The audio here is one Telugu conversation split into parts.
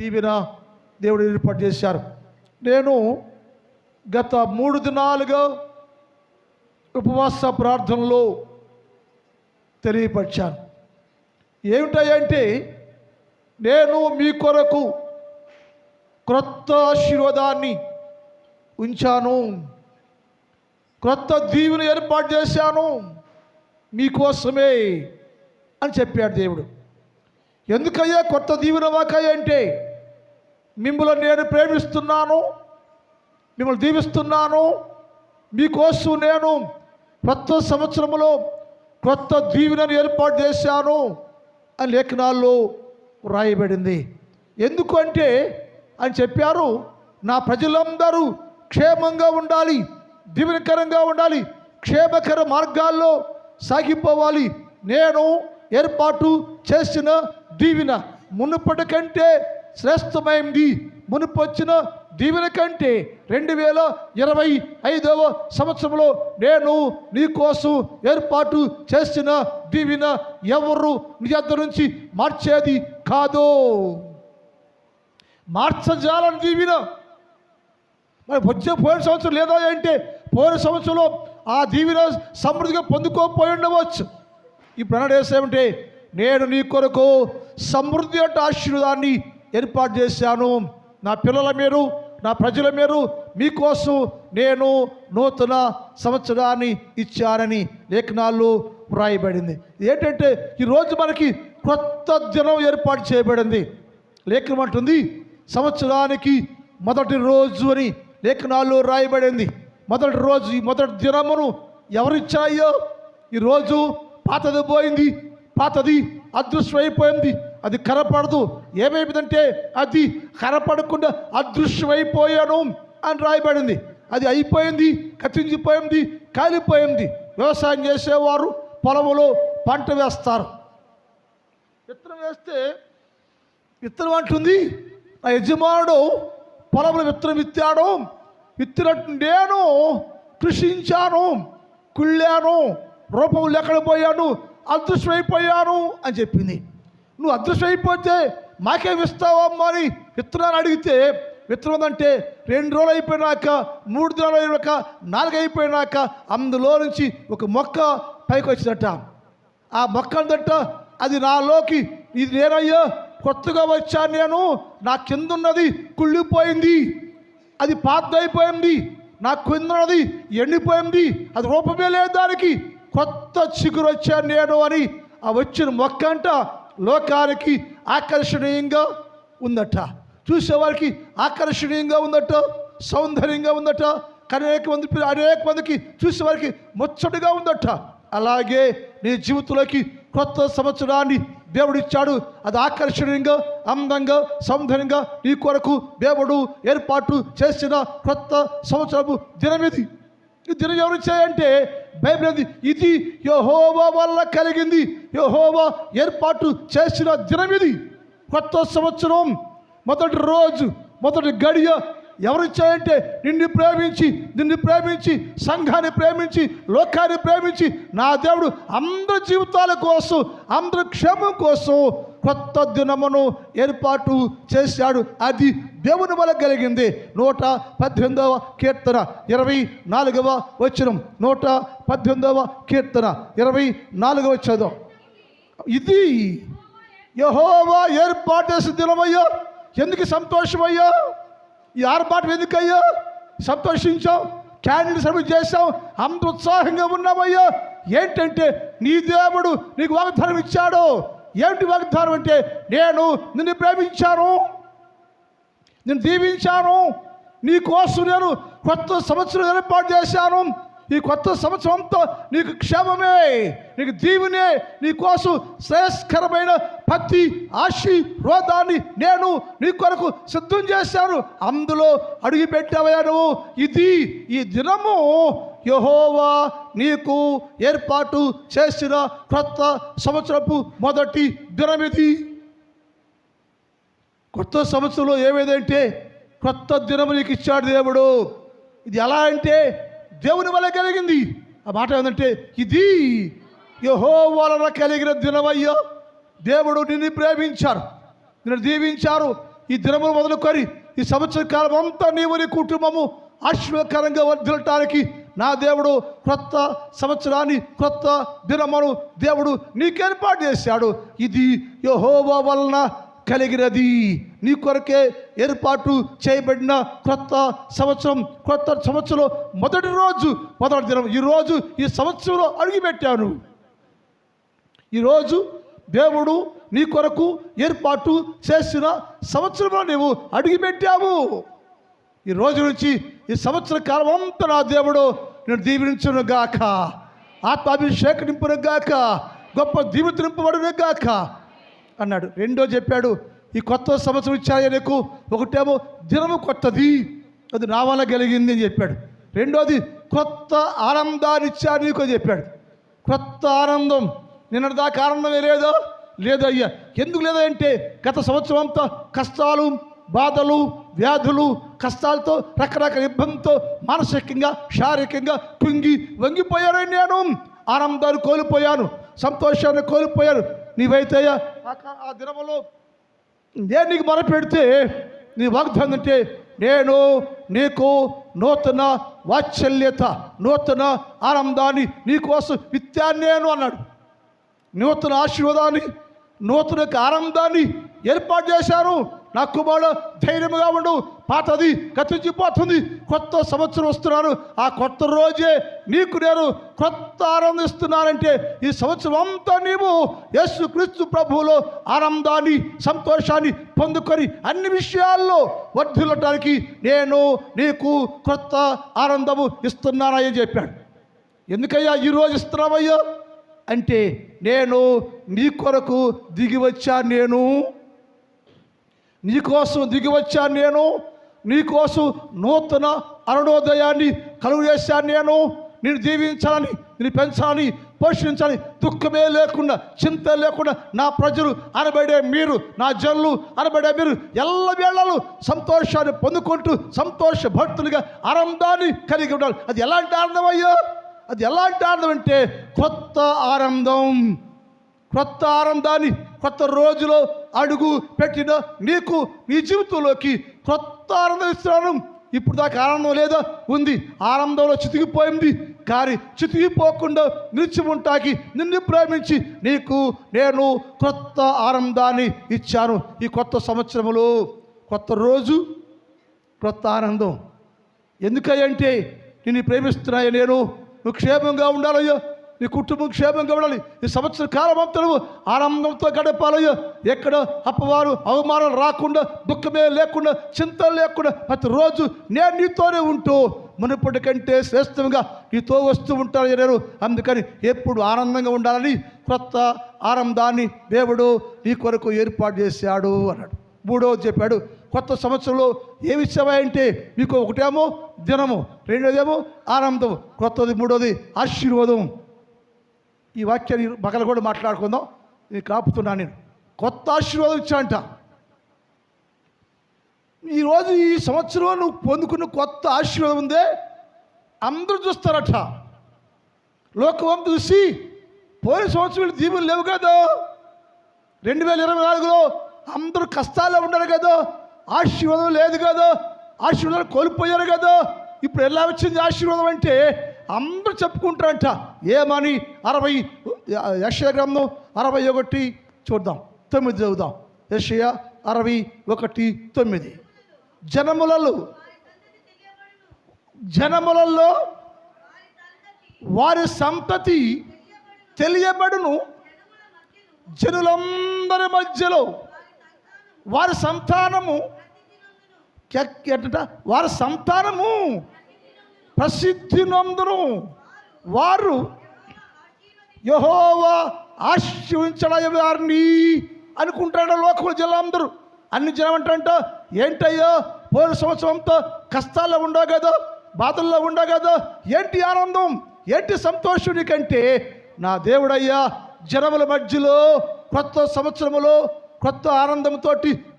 దీవెన దేవుడు ఏర్పాటు చేశారు. నేను గత మూడు దినాలుగా ఉపవాస ప్రార్థనలో తెలియపరిచాను. ఏమిటంటే నేను మీ కొరకు క్రొత్త ఆశీర్వాదాన్ని ఉంచాను. క్రొత్త దీవుని ఏర్పాటు చేశాను. మీకోసమే అని చెప్పాడు దేవుడు. ఎందుకయ్యా కొత్త దీవున వాకయ్య అంటే మిమ్మల్ని నేను ప్రేమిస్తున్నాను మిమ్మల్ని దీవిస్తున్నాను మీకోసం నేను కొత్త సంవత్సరంలో కొత్త దీవెనను ఏర్పాటు చేశాను అని లేఖనాల్లో వ్రాయబడింది. ఎందుకంటే అని చెప్పారు నా ప్రజలందరూ క్షేమంగా ఉండాలి దీవెనకరంగా ఉండాలి క్షేమకర మార్గాల్లో సాగిపోవాలి. నేను ఏర్పాటు చేసిన దీవెన మునుపటి కంటే శ్రేష్టమైంది మునుపు వచ్చిన దీవెన కంటే రెండు వేల ఇరవై ఐదవ సంవత్సరంలో నేను నీకోసం ఏర్పాటు చేసిన దీవెన ఎవరు నీ నుంచి మార్చేది కాదు? మార్చజాలని దీవెన. మరి వచ్చే పోయిన సంవత్సరం లేదా అంటే పోయిన సంవత్సరంలో ఆ దీవెన సమృద్ధిగా పొందుకోపోయి ఉండవచ్చు. ఇప్పుడు అన్నాడు వేసేమంటే నేను నీ కొరకు సమృద్ధి అంటే ఆశీర్వాదాన్ని ఏర్పాటు చేశాను. నా పిల్లల మీరు నా ప్రజల మీరు మీకోసం నేను నూతన సంవత్సరాన్ని ఇచ్చానని లేఖనాల్లో వ్రాయబడింది. ఏంటంటే ఈరోజు మనకి కొత్త దినం ఏర్పాటు చేయబడింది. లేఖనం అంటుంది సంవత్సరానికి మొదటి రోజు అని లేఖనాల్లో రాయబడింది మొదటి రోజు ఈ మొదటి దినమును ఎవరిచ్చాయో? ఈరోజు పాతది పోయింది పాతది అదృశ్యమైపోయింది. అది కనపడదు ఏమైపోయిందంటే అది కనపడకుండా అదృశ్యమైపోయాను అని రాయబడింది. అది అయిపోయింది కత్తించిపోయింది కాలిపోయింది. వ్యవసాయం చేసేవారు పొలంలో పంట వేస్తారు. విత్తనం వేస్తే విత్తనం అంటుంది నా యజమానుడు పొలంలో విత్తనం విత్తాడు ఇత్తినట్టు నేను కృషించాను కుళ్ళాను రూపం లేకుండా పోయాను అదృశ్యమైపోయాను అని చెప్పింది. నువ్వు అదృశ్యమైపోతే మాకేమి ఇస్తావా అని విత్తనాన్ని అడిగితే విత్తనం అంటే రెండు రోజులు అయిపోయినాక మూడు దినాలు అయినాక నాలుగు అయిపోయినాక అందులో నుంచి ఒక మొక్క పైకి వచ్చిందట. ఆ మొక్క అంతట అది నాలోకి ఇది నేనయ్యా కొత్తగా వచ్చాను నేను నా కింద ఉన్నది కుళ్ళిపోయింది అది పాతదైపోయింది నా కింద ఉన్నది ఎండిపోయింది అది రూపమే లేదు దానికి కొత్త చిగురు వచ్చాను నేను అని ఆ వచ్చిన మొక్క అంట లోకానికి ఆకర్షణీయంగా ఉందట. చూసేవారికి ఆకర్షణీయంగా ఉందట సౌందర్యంగా ఉందట అనేక మంది అనేక మందికి చూసేవారికి ముచ్చటగా ఉందట. అలాగే నీ జీవితంలోకి కొత్త సంవత్సరాన్ని దేవుడిచ్చాడు. అది ఆకర్షణీయంగా అందంగా సౌందర్యంగా నీ కొరకు దేవుడు ఏర్పాటు చేసిన కొత్త సంవత్సరపు దినమిది ఈ దినం ఎవరు చేయంటే బైబిల్ ఇది యహోవా వల్ల కలిగింది. యహోవా ఏర్పాటు చేసిన దినం ఇది. కొత్త సంవత్సరం మొదటి రోజు మొదటి గడియ ఎవరు చేయంటే నిన్ను ప్రేమించి నిన్ను ప్రేమించి సంఘాన్ని ప్రేమించి లోకాన్ని ప్రేమించి నా దేవుడు అందరి జీవితాల కోసం అందరి క్షేమం కోసం కొత్త దినమును ఏర్పాటు చేశాడు. అది దేవుని వల్ల కలిగింది. నూట పద్దెనిమిదవ కీర్తన ఇరవై నాలుగవ వచనం. నూట పద్దెనిమిదవ కీర్తన ఇరవై నాలుగవ చదువు ఇది యహోవా ఏర్పాటు చేసిన దినమయ్యా. ఎందుకు సంతోషమయ్యా? ఈ ఆర్పాటు ఎందుకయ్యా? సంతోషించాం క్యాండిల్ సర్వీస్ చేసాం అంత ఉత్సాహంగా ఉన్నామయ్యా. ఏంటంటే నీ దేవుడు నీకు వాగ్దానం ఇచ్చాడు. ఏమిటి వాగ్దానం అంటే నేను నిన్ను ప్రేమించాను నేను దీవించాను నీ కోసం నేను కొత్త సంవత్సరం ఏర్పాటు చేశాను ఈ కొత్త సంవత్సరంతో నీకు క్షేమమే నీకు దీవునే నీకోసం శ్రేయస్కరమైన పత్తి ఆశీర్వాదాన్ని నేను నీ కొరకు సిద్ధం చేశాను. అందులో అడుగు పెట్టావయ్యా నువ్వు ఇది ఈ దినము యహోవా నీకు ఏర్పాటు చేసిన కొత్త సంవత్సరపు మొదటి దినమిది. కొత్త సంవత్సరంలో ఏమేదంటే కొత్త దినము నీకు ఇచ్చాడు దేవుడు. ఇది ఎలా అంటే దేవుని వల్ల కలిగింది. ఆ మాట ఏంటంటే ఇది యహో వలన కలిగిన దినమయ్యో. దేవుడు నిన్ను ప్రేమించారు. నిన్ను దీవించారు. ఈ దినములు మొదలుకొని ఈ సంవత్సర కాలం అంతా నీవు నీ కుటుంబము ఆశీర్వదకరంగా వర్ధిల్లటానికి నా దేవుడు క్రొత్త సంవత్సరాన్ని క్రొత్త దినమును దేవుడు నీకేర్పాటు చేశాడు. ఇది యహోవ వలన కలిగినది. నీ కొరకే ఏర్పాటు చేయబడిన క్రొత్త సంవత్సరం క్రొత్త సంవత్సరం మొదటి రోజు మొదటి దినం. ఈ ఈ సంవత్సరంలో అడుగుపెట్టాను. ఈరోజు దేవుడు నీ కొరకు ఏర్పాటు చేసిన సంవత్సరంలో నీవు అడుగుపెట్టావు. ఈ రోజు నుంచి ఈ సంవత్సర కాలం అంతా నా దేవుడు నేను దీవించును గాక. ఆత్మాభిషేక నింపును గాక. గొప్ప దీవిత నింపబడును గాక. అన్నాడు. రెండో చెప్పాడు ఈ కొత్త సంవత్సరం ఇచ్చాయ నీకు ఒకటేమో దినము కొత్తది అది నా వల్ల కలిగింది అని చెప్పాడు. రెండోది కొత్త ఆనందాన్ని ఇచ్చాడు నీకు అని చెప్పాడు. కొత్త ఆనందం నిన్న దాకా ఆనందమే లేదో? లేదయ్యా ఎందుకు లేదా అంటే గత సంవత్సరం అంతా కష్టాలు బాధలు వ్యాధులు కష్టాలతో రకరకాల ఇబ్బందితో మానసికంగా శారీరకంగా కుంగి వంగిపోయాను నేను. ఆనందాన్ని కోల్పోయాను సంతోషాన్ని కోల్పోయాను. నీవైతే ఆ దినములో నేను నీకు మొరపెడితే నీ వాగ్దానం అంటే నేను నీకు నూతన వాత్సల్యత నూతన ఆనందాన్ని నీకోసం విత్తాను నేను అన్నాడు. నూతన ఆశీర్వాదాన్ని నూతన ఆనందాన్ని ఏర్పాటు చేశారు. నా కుమారుడు ధైర్యంగా ఉండు. పాతది గతించిపోతుంది. కొత్త సంవత్సరం వస్తున్నాను. ఆ కొత్త రోజే నీకు నేను కొత్త ఆనందిస్తున్నానంటే ఈ సంవత్సరం అంతా నీవు యేసు క్రీస్తు ప్రభువులో ఆనందాన్ని సంతోషాన్ని పొందుకొని అన్ని విషయాల్లో వర్ధిల్లటానికి నేను నీకు కొత్త ఆనందము ఇస్తున్నానని చెప్పాడు. ఎందుకయ్యా ఈరోజు ఇస్తున్నావయ్యా? అంటే నేను నీ కొరకు దిగి వచ్చా నేను. నీకోసం దిగి వచ్చాను నేను. నీకోసం నూతన అరుణోదయాన్ని కలుగు చేశాను నేను. నేను దీవించాలని నేను పెంచాలని పోషించాలని దుఃఖమే లేకుండా చింత లేకుండా నా ప్రజలు అనబడే మీరు నా జనులు అనబడే మీరు ఎల్ల వేళలు సంతోషాన్ని పొందుకుంటూ సంతోష భక్తులుగా ఆనందాన్ని కలిగి ఉండాలి. అది ఎలాంటి ఆనందం అయ్యో? అది ఎలాంటి ఆనందం అంటే క్రొత్త ఆనందం క్రొత్త ఆనందాన్ని కొత్త రోజులో అడుగు పెట్టిన నీకు నీ జీవితంలోకి కొత్త ఆనందం ఇస్తున్నాను ఇప్పుడు దాకా ఆనందం లేదా? ఉంది. ఆనందంలో చితికిపోయింది. కానీ చితికిపోకుండా నిలిచి ఉంటాకి నిన్ను ప్రేమించి నీకు నేను కొత్త ఆనందాన్ని ఇచ్చాను ఈ కొత్త సంవత్సరములో. కొత్త రోజు కొత్త ఆనందం. ఎందుకంటే నిన్ను ప్రేమిస్తున్నాయో నేను? నువ్వు క్షేమంగా ఉండాలయ్యో. నీ కుటుంబం క్షేమంగా ఉండాలి. ఈ సంవత్సర కాలం అంతా నువ్వు ఆనందంతో గడపాలయ్యో ఎక్కడ అప్పవారు అవమానాలు రాకుండా దుఃఖమే లేకుండా చింత లేకుండా ప్రతిరోజు నేను నీతోనే ఉంటూ మునుపటి కంటే శ్రేష్టంగా నీతో వస్తూ ఉంటాను నేను అందుకని ఎప్పుడు ఆనందంగా ఉండాలని కొత్త ఆనందాన్ని దేవుడు నీ కొరకు ఏర్పాటు చేశాడు అన్నాడు. మూడోది చెప్పాడు కొత్త సంవత్సరంలో ఏ అంటే మీకు ఒకటేమో దినము రెండోదేమో ఆనందం కొత్తది మూడోది ఆశీర్వాదం. ఈ వాక్యాన్ని పగల కూడా మాట్లాడుకుందాం. నేను కాపుతున్నాను నేను. కొత్త ఆశీర్వాదం ఇచ్చా అంట ఈరోజు ఈ సంవత్సరం నువ్వు పొందుకున్న కొత్త ఆశీర్వాదం ఉందే? అందరూ చూస్తారట. లోకం చూసి పోయిన సంవత్సరం వీళ్ళు దీవులు లేవు కదా? రెండు వేల ఇరవై నాలుగులో అందరూ కష్టాల్లో ఉన్నారు కదా? ఆశీర్వాదం లేదు కదా? ఆశీర్వాదం కోల్పోయారు కదా? ఇప్పుడు ఎలా వచ్చింది ఆశీర్వాదం అంటే అందరూ చెప్పుకుంటారంట. ఏమని? అరవై యశయ గ్రంథం అరవై ఒకటి చూద్దాం. తొమ్మిది చదువుదాం. యశయ అరవై ఒకటి తొమ్మిది. జనములలో జనములలో వారి సంతతి తెలియబడును. జనులందరి మధ్యలో వారి సంతానము ఎక్- ఎట్ట వారి సంతానము ప్రసిద్ధి నందును వారు యహోవా ఆశీర్వించడం వారిని అనుకుంటాడు లోకముల జనులందరూ. అన్ని జనం అంటారంట ఏంటయ్యో పోయిన సంవత్సరంతో కష్టాల్లో ఉండవు కదా బాధల్లో ఉండవు కదా ఏంటి ఆనందం ఏంటి సంతోషం నీకంటే? నా దేవుడయ్యా జనముల మధ్యలో కొత్త సంవత్సరములో కొత్త ఆనందంతో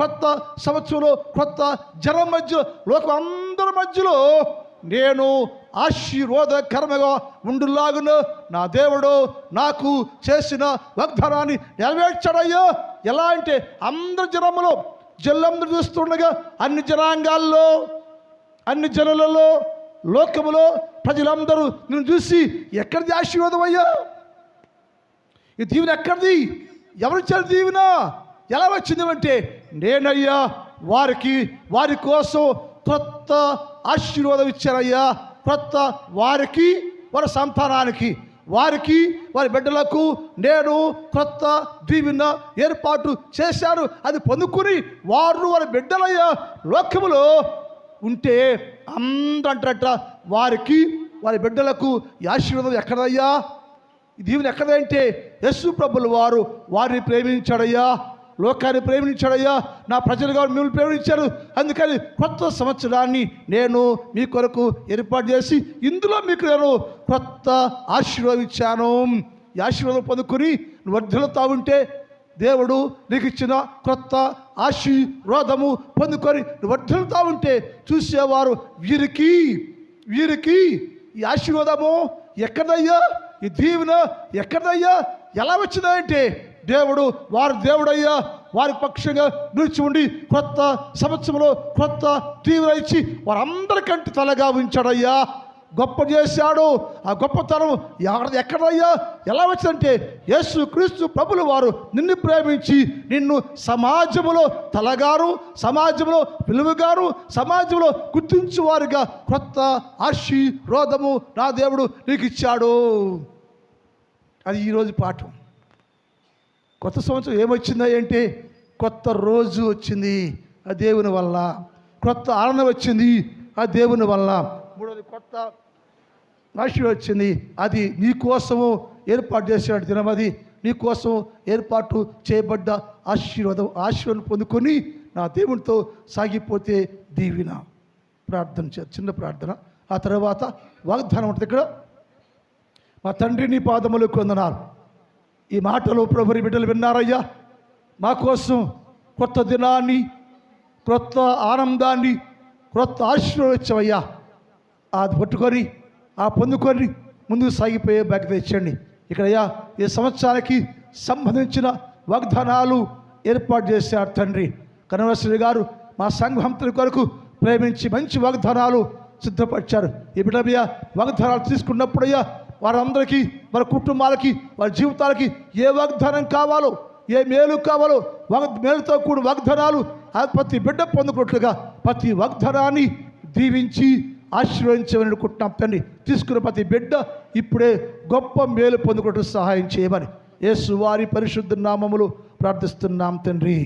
కొత్త సంవత్సరంలో కొత్త జనం మధ్యలో లోకం అందరి మధ్యలో నేను ఆశీర్వాదకరముగా ఉండులాగున. నా దేవుడు నాకు చేసిన వాగ్దానాన్ని నెరవేర్చాడయ్యో. ఎలా అంటే అందరి జనములో జల్లందరూ చూస్తుండగా అన్ని జనాంగాల్లో అన్ని జనులలో లోకములో ప్రజలందరూ నిన్ను చూసి ఎక్కడిది ఆశీర్వాదం అయ్యా? ఈ దీవెన ఎక్కడిది? ఎవరిచ్చారు దీవెన? ఎలా వచ్చింది అంటే నేనయ్యా వారికి వారి కోసం కొత్త ఆశీర్వాదం ఇచ్చానయ్యా క్రొత్త వారికి వారి సంతానానికి వారికి వారి బిడ్డలకు నేను కొత్త దీవెన ఏర్పాటు చేశాను. అది పొందుకుని వారు వారి బిడ్డలయ్యా లోకములో ఉంటే అందరంటట వారికి వారి బిడ్డలకు ఈ ఆశీర్వాదం ఎక్కడయ్యా? దీవెన ఎక్కడంటే యస్సు ప్రభులు వారు వారిని ప్రేమించాడయ్యా. లోకాన్ని ప్రేమించాడయ్యా. నా ప్రజలుగా మిమ్మల్ని ప్రేమించారు. అందుకని కొత్త సంవత్సరాన్ని నేను మీ కొరకు ఏర్పాటు చేసి ఇందులో మీకు నేను కొత్త ఆశీర్వదించాను ఈ ఆశీర్వాదం పొందుకుని వర్ధులతో ఉంటే దేవుడు నీకు ఇచ్చిన కొత్త ఆశీర్వాదము పొందుకొని నువ్వు ఉంటే చూసేవారు వీరికి వీరికి ఈ ఆశీర్వాదము ఎక్కడయ్యా? ఈ దీవెన ఎక్కడయ్యా? ఎలా వచ్చిందంటే దేవుడు వారి దేవుడయ్యా వారి పక్షంగా నిలిచి ఉండి కొత్త సంవత్సరంలో కొత్త తీవ్ర ఇచ్చి వారందరికంటే తలగా ఉంచాడయ్యా. గొప్ప చేశాడు. ఆ గొప్పతనం ఎక్కడ ఎక్కడయ్యా? ఎలా వచ్చిందంటే యేసు క్రీస్తు ప్రభులు వారు నిన్ను ప్రేమించి నిన్ను సమాజములో తలగారు సమాజంలో పిలువగారు సమాజంలో గుర్తించువారుగా కొత్త ఆశీర్వాదము నా దేవుడు నీకు ఇచ్చాడు అది ఈరోజు పాఠం. కొత్త సంవత్సరం ఏమొచ్చిందా ఏంటి? కొత్త రోజు వచ్చింది ఆ దేవుని వల్ల. కొత్త ఆనందం వచ్చింది ఆ దేవుని వల్ల. మూడోది కొత్త ఆశీర్వాదం వచ్చింది అది నీ కోసము ఏర్పాటు చేసిన దినం అది. నీ కోసం ఏర్పాటు చేయబడ్డ ఆశీర్వాదం ఆశీర్వాదం పొందుకొని నా దేవునితో సాగిపోతే దీవిన ప్రార్థన చే చిన్న ప్రార్థన. ఆ తర్వాత వాగ్దానం ఉంటుంది ఇక్కడ. మా తండ్రి నీ పాదములు కొందనారు ఈ మాటలు ప్రభుని బిడ్డలు విన్నారయ్యా? మా కోసం కొత్త దినాన్ని క్రొత్త ఆనందాన్ని కొత్త ఆశీర్వదించవయ్యా. అది పట్టుకొని ఆ పొందుకొని ముందుకు సాగిపోయే బాధ్యత ఇచ్చండి. ఇక్కడయ్యా ఈ సంవత్సరానికి సంబంధించిన వాగ్దానాలు ఏర్పాటు చేశారు తండ్రి. కనవశ్రీ గారు మా సంఘంతుల కొరకు ప్రేమించి మంచి వాగ్దానాలు సిద్ధపరిచారు. ఈ బిడ్డ వాగ్దానాలు తీసుకున్నప్పుడయ్యా వారందరికీ వారి కుటుంబాలకి వారి జీవితాలకి ఏ వాగ్దానం కావాలో ఏ మేలు కావాలో వగ్ మేలుతో కూడిన వాగ్దానాలు ప్రతి బిడ్డ పొందుకున్నట్లుగా ప్రతి వాగ్దానాన్ని దీవించి ఆశీర్వదించమని అనుకుంటున్నాం తండ్రి. తీసుకున్న ప్రతి బిడ్డ ఇప్పుడే గొప్ప మేలు పొందుకున్నట్టు సహాయం చేయమని. యేసు వారి పరిశుద్ధ నామములు ప్రార్థిస్తున్నాం తండ్రి.